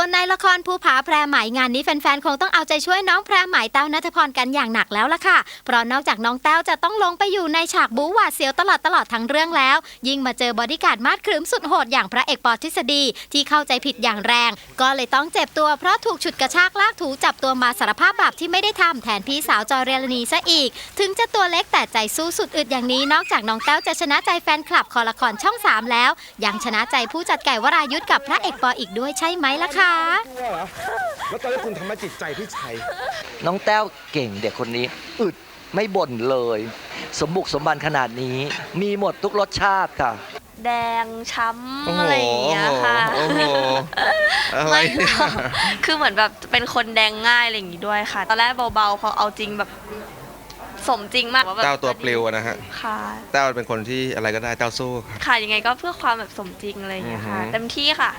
ส่วนในละครภูผาแพรไหมงานนี้แฟนๆ คงต้องเอาใจช่วยน้องแพรไหมเต้านัทพรกันอย่างหนักแล้วล่ะค่ะ เพราะนอกจากน้องแต้วจะต้องลงไปอยู่ในฉากบู๊หวาดเสียวตลอดตลอดทั้งเรื่องแล้ว ยิ่งมาเจอบอดี้การ์ดมาดขรึมสุดโหดอย่างพระเอกปอทฤษฎีที่เข้าใจผิดอย่างแรง ก็เลยต้องเจ็บตัวเพราะถูกฉุดกระชากลากถูจับตัวมาสารภาพบาปที่ไม่ได้ทำแทนพี่สาวจอยเรลนีซะอีก ถึงจะตัวเล็กแต่ใจสู้สุดอึดอย่างนี้ นอกจากน้องแต้วจะชนะใจแฟนคลับคอละครช่อง 3 แล้ว ยังชนะใจผู้จัดไก่วรายุทธกับพระเอกปออีกด้วยใช่ไหมล่ะค่ะกลัวเหรอ แล้วตอนนี้คุณทำมาจิตใจพี่ชัย น้องแต้วเก่งเด็กคนนี้ อึดไม่บ่นเลย สมบุกสมบันขนาดนี้ มีหมดทุกรสชาติค่ะ แดงช้โอ้ำโหอะไรอย่างเงี้ยค่ะโอ้โหอะไร ไม่เนี่ยหรอกคือเหมือนแบบเป็นคนแดงง่ายอะไรอย่างงี้ด้วยค่ะ ตอนแรกเบาๆพอเอาจริงแบบสมจริงมากแบบเต้าตัวปลิวอะนะฮะ ค่ะเต้าเป็นคนที่อะไรก็ได้เต้าสู้ครับ ค่ะยังไงก็เพื่อความแบบสมจริงอะไรอย่างเงี้ยค่ะ อือฮึ เต็มที่ค่ะ